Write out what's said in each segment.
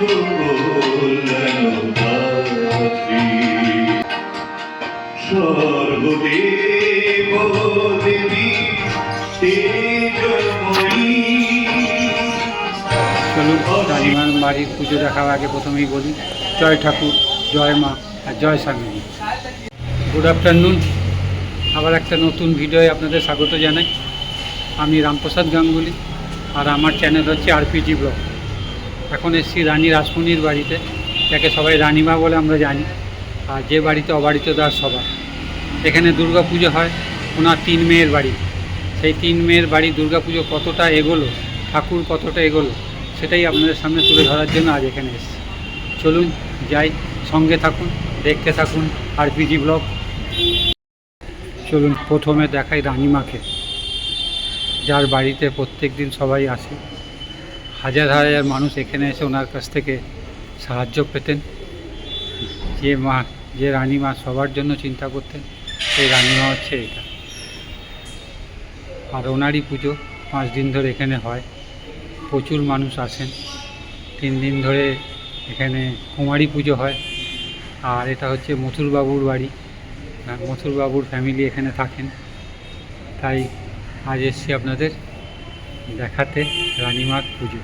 সর্বদেব বাড়ির পুজো দেখার আগে প্রথমেই বলি, জয় ঠাকুর, জয় মা আর জয় স্বামী গুড আফটারনুন আবার একটা নতুন ভিডিওয়ে আপনাদের স্বাগত জানাই। আমি রামপ্রসাদ গাঙ্গুলি আর আমার চ্যানেল হচ্ছে আরপিজি ব্লগ এখন এসছি রানী রাসমণির বাড়িতে, যাকে সবাই রানীমা বলে আমরা জানি। আর যে বাড়িতে অবাড়িত দাস সভা এখানে দুর্গা পুজো হয় ওনার তিন মেয়ের বাড়ি। সেই তিন মেয়ের বাড়ি দুর্গা পুজো কতটা এগোলো, ঠাকুর কতটা এগোলো, সেটাই আপনাদের সামনে তুলে ধরার জন্য আজ এখানে এসেছি। চলুন, যাই, সঙ্গে থাকুন, দেখতে থাকুন আর পিজি ব্লগ। চলুন, প্রথমে দেখাই রানীমাকে, যার বাড়িতে প্রত্যেক দিন সবাই আসে। হাজার হাজার মানুষ এখানে এসে ওনার কাছ থেকে সাহায্য পেতেন। যে মা, যে রানীমা সবার জন্য চিন্তা করতেন, সেই রানীমা হচ্ছে এটা। আর ওনারই পুজো পাঁচ দিন ধরে এখানে হয়। প্রচুর মানুষ আসেন। তিন দিন ধরে এখানে কুমারী পুজো হয়। আর এটা হচ্ছে মথুরবাবুর বাড়ি। মথুরবাবুর ফ্যামিলি এখানে থাকেন। তাই আজ এসছি আপনাদের দেখাতে রানীমার পুজো।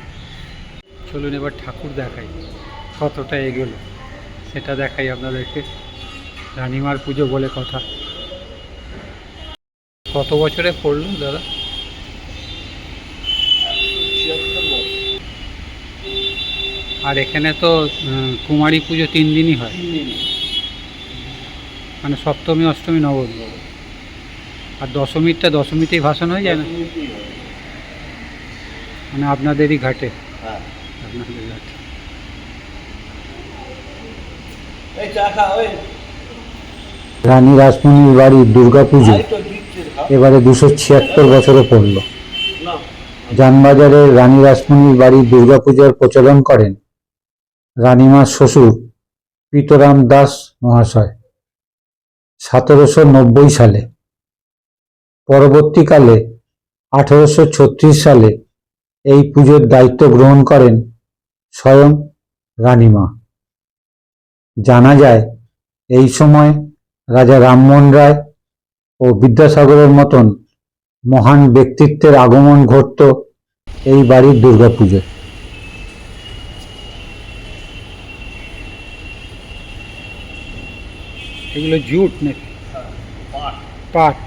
চলুন এবার ঠাকুর দেখাই কতটা এগোলো। সেটা দেখাই আপনাদেরকে রানীমার পুজো বলে কথা। কত বছরে পড়ল দাদা? আর এখানে তো কুমারী পুজো তিন দিনই হয়। মানে সপ্তমী অষ্টমী নবমী। আর দশমীরটা দশমীতেই ভাসান হয়ে যায় না মানে আপনাদেরই ঘাটে। আপনাদের ঘাটে। রানী রাসমণির বাড়ির দুর্গাপুজো এবারে দুশো ছিয়াত্তর বছরে পড়ল। যানবাজারের রানী রাসমণির বাড়ির দুর্গাপূজার প্রচলন করেন রানীমার শ্বশুর পিতরাম দাস মহাশয় সতেরোশো নব্বই সালে। পরবর্তীকালে আঠেরোশো ছত্রিশ সালে এই পুজোর দায়িত্ব গ্রহণ করেন স্বয়ং রানীমা। জানা যায় এই সময় রাজা রামমোহন রায় ও বিদ্যাসাগরের মতন মহান ব্যক্তিত্বের আগমন ঘটত এই বাড়ির দুর্গাপুজোয় এগুলো জুট নাকি? পাট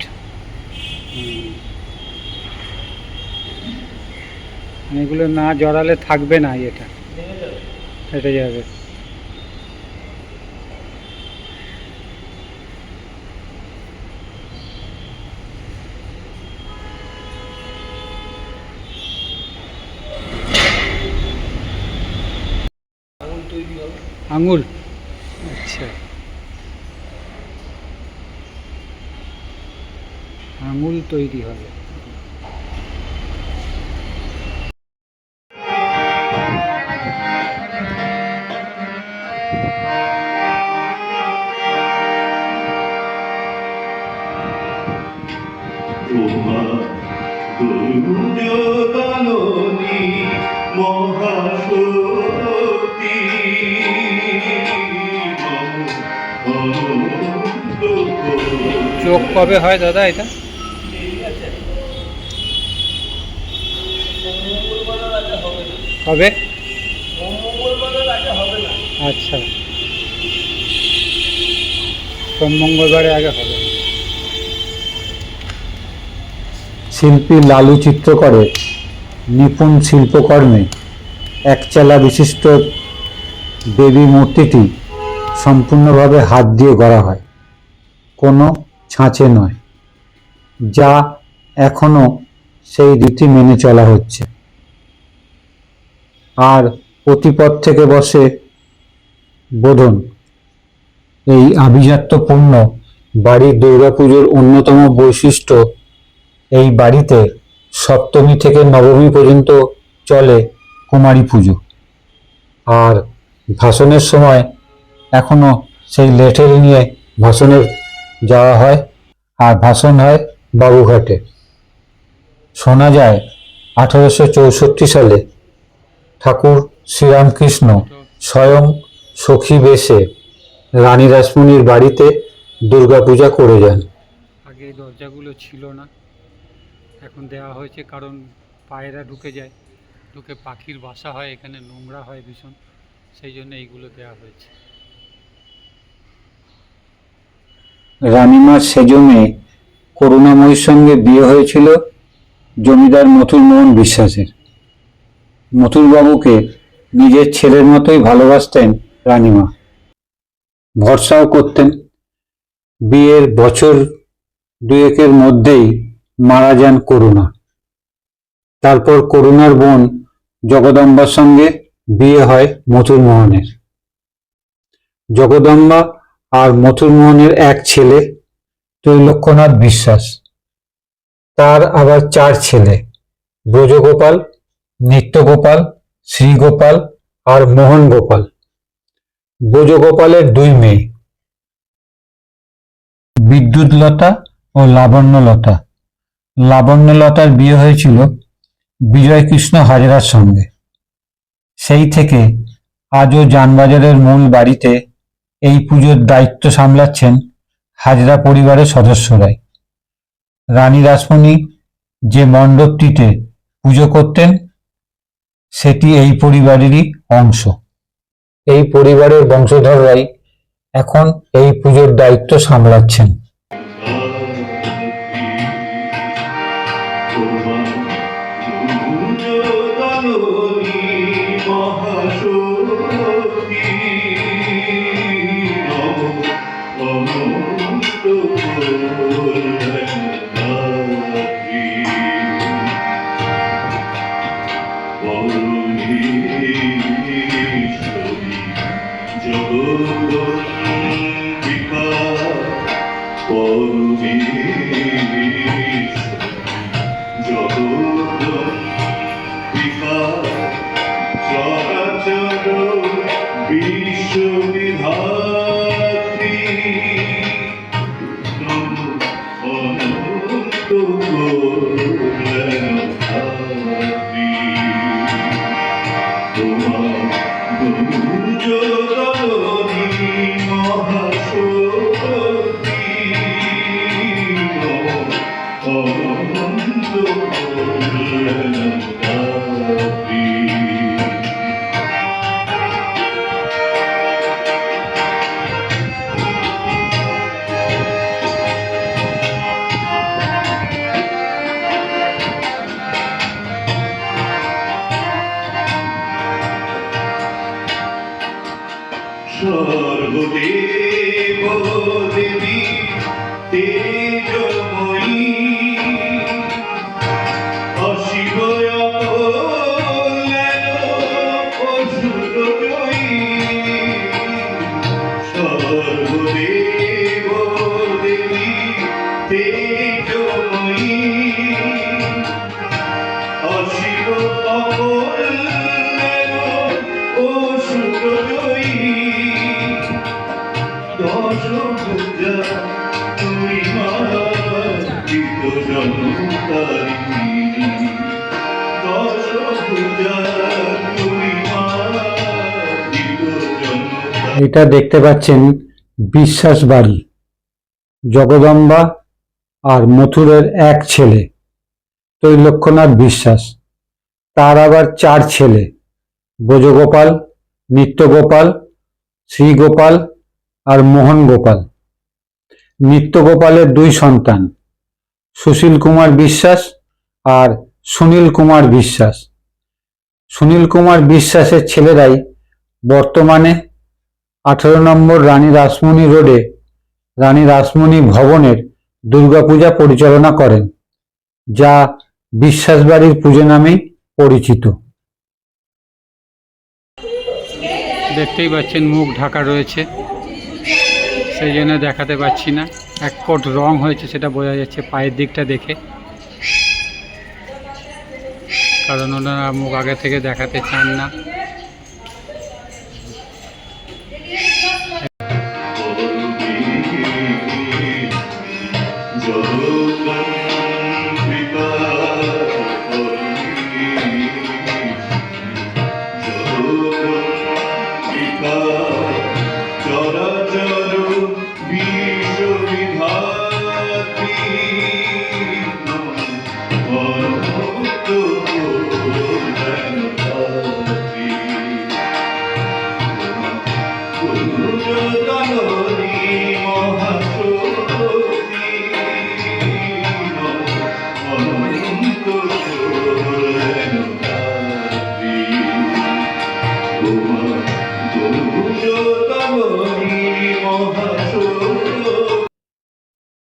হুম। মানে এগুলো না জড়ালে থাকবে না এটা। ফেটে যাবে। আঙুল। আচ্ছা। আঙুল তৈরি হবে। চোখ কবে হয় দাদা এটা? কবে? আচ্ছা। সোম মঙ্গলবারে আগে হবে। শিল্পী লালু চিত্রকরের নিপুণ শিল্পকর্মে একচালা বিশিষ্ট দেবী মূর্তিটি সম্পূর্ণভাবে হাত দিয়ে গড়া হয়। কোনো ছাঁচে নয়, যা এখনও সেই রীতি মেনে চলা হচ্ছে। আর প্রতিপদ থেকে বসে বোধন, এই আভিজাত্যপূর্ণ বাড়ির দুর্গাপুজোর অন্যতম বৈশিষ্ট্য, এই বাড়িতে সপ্তমী থেকে নবমী পর্যন্ত চলে কুমারী পুজো। আর ভাষণের সময় এখনও সেই লেঠেল নিয়ে ভাষণে যাওয়া হয়। আর ভাষণ হয় বাবুঘাটে। শোনা যায়, আঠারোশো চৌষট্টি সালে ঠাকুর শ্রীরামকৃষ্ণ স্বয়ং সখী বেশে রানী রাসমণির বাড়িতে দুর্গাপূজা করে যান। আগে দরজাগুলো ছিল না। এখন দেওয়া হয়েছে কারণ পায়রা ঢুকে যায়। ঢুকে পাখির বাসা হয়, এখানে নোংরা হয় ভীষণ। সেই জন্য এইগুলো দেওয়া হয়েছে। রানীমার সেজমে করুণাময়ীর সঙ্গে বিয়ে হয়েছিল জমিদার মথুরমোহন বিশ্বাসের। মথুরবাবুকে নিজের ছেলের মতোই ভালোবাসতেন রানীমা। ভরসাও করতেন। বিয়ের বছর দুয়েকের মধ্যেই মারা যান করুণা। তারপর করুণার বোন জগদম্বার সঙ্গে বিয়ে হয় মথুরমোহনের। জগদম্বা আর মথুরমোহনের এক ছেলে ত্রৈলক্ষ্যনাথ বিশ্বাস। তার আবার চার ছেলে, ব্রজগোপাল, নিত্যগোপাল, শ্রীগোপাল আর মোহন গোপাল ব্রজগোপালের দুই মেয়ে, বিদ্যুৎলতা ও লাবণ্যলতা। লাবণ্যলতার বিয়ে হয়েছিল বিজয়কৃষ্ণ হাজরার সঙ্গে। সেই থেকে আজও যানবাজারের মূল বাড়িতে এই পুজোর দায়িত্ব সামলাচ্ছেন হাজরা পরিবারের সদস্যরাই। রানী রাসমণি যে মণ্ডপটিতে পুজো করতেন, সেটি এই পরিবারেরই অংশ। এই পরিবারের বংশধররাই এখন এই পুজোর দায়িত্ব সামলাচ্ছেন। পরমেশ্বরী জগদম্বিকা সর্বদেব দেবী। এটা দেখতে পাচ্ছেন বিশ্বাস বাড়ি, জগদম্বা আর মথুরের এক ছেলে ত্রৈলক্ষ্যনাথ বিশ্বাস। তার আবার চার ছেলে, ব্রজগোপাল, নিত্যগোপাল, শ্রীগোপাল আর মোহন গোপাল নিত্যগোপালের দুই সন্তান, সুশীল কুমার বিশ্বাস আর সুনীল কুমার বিশ্বাস। সুনীল কুমার বিশ্বাসের ছেলেরাই বর্তমানে আঠারো নম্বর রানী রাসমণি রোডে রানী রাসমণি ভবনের দুর্গাপূজা পরিচালনা করেন, যা বিশ্বাস বাড়ির পুজো নামেই পরিচিত। দেখতেই পাচ্ছেন মুখ ঢাকা রয়েছে, সেই জন্য দেখাতে পাচ্ছি না। এক কোট রং হয়েছে, সেটা বোঝা যাচ্ছে পায়ের দিকটা দেখে। কারণ ওনারা মুখ আগে থেকে দেখাতে চান না।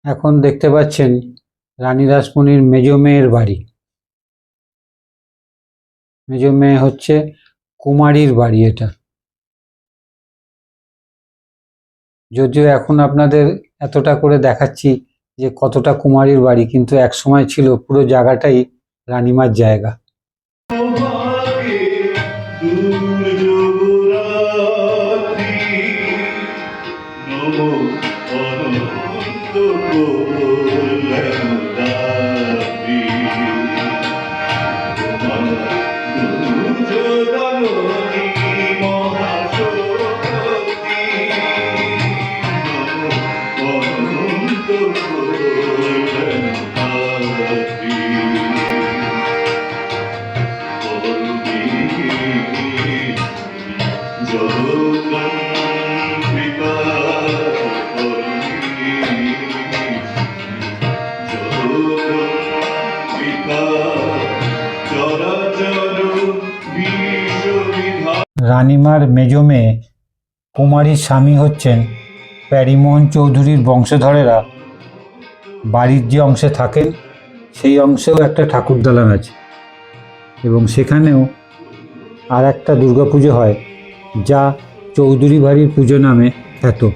এখন দেখতে পাচ্ছেন রানী রাসমণির মেজ মেয়ের বাড়ি। মেজ মেয়ে হচ্ছে কুমারীর বাড়ি এটা। যদিও এখন আপনাদের এতটা করে দেখাচ্ছি যে কতটা কুমারীর বাড়ি, কিন্তু এক সময় ছিল, পুরো জায়গাটাই রানীমার জায়গা। রানীমার মেজ মেয়ে কুমারীর স্বামী হচ্ছেন প্যারিমোহন চৌধুরীর বংশধরেরা। বাড়ির যে অংশে থাকেন, সেই অংশেও একটা ঠাকুর দালান আছে। এবং সেখানেও আর একটা দুর্গাপুজো হয়, যা চৌধুরী বাড়ির পুজো নামে খ্যাত।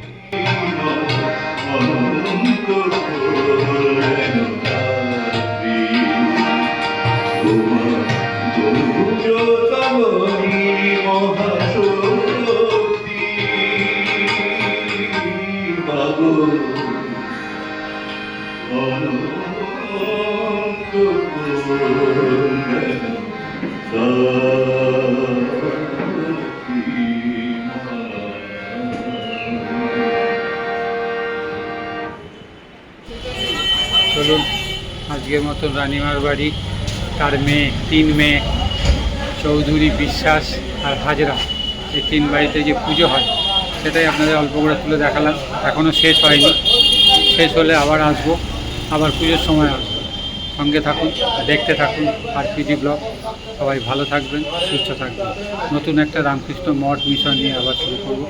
চলুন আজকের মতন রানিমার বাড়ি, তার মেয়ে, তিন মেয়ে, চৌধুরী বিশ্বাস আর হাজরা। এই তিন বাড়িতে যে পুজো হয়, সেটাই আপনাদের অল্প করে তুলে দেখালাম। এখনও শেষ হয়নি। শেষ হলে আবার আসব, আবার পুজোর সময় আসব। সঙ্গে থাকুন, দেখতে থাকুন আর পিডি ব্লগ। সবাই ভালো থাকবেন, সুস্থ থাকবেন। নতুন একটা রামকৃষ্ণ মঠ মিশন নিয়ে আবার শুরু করব।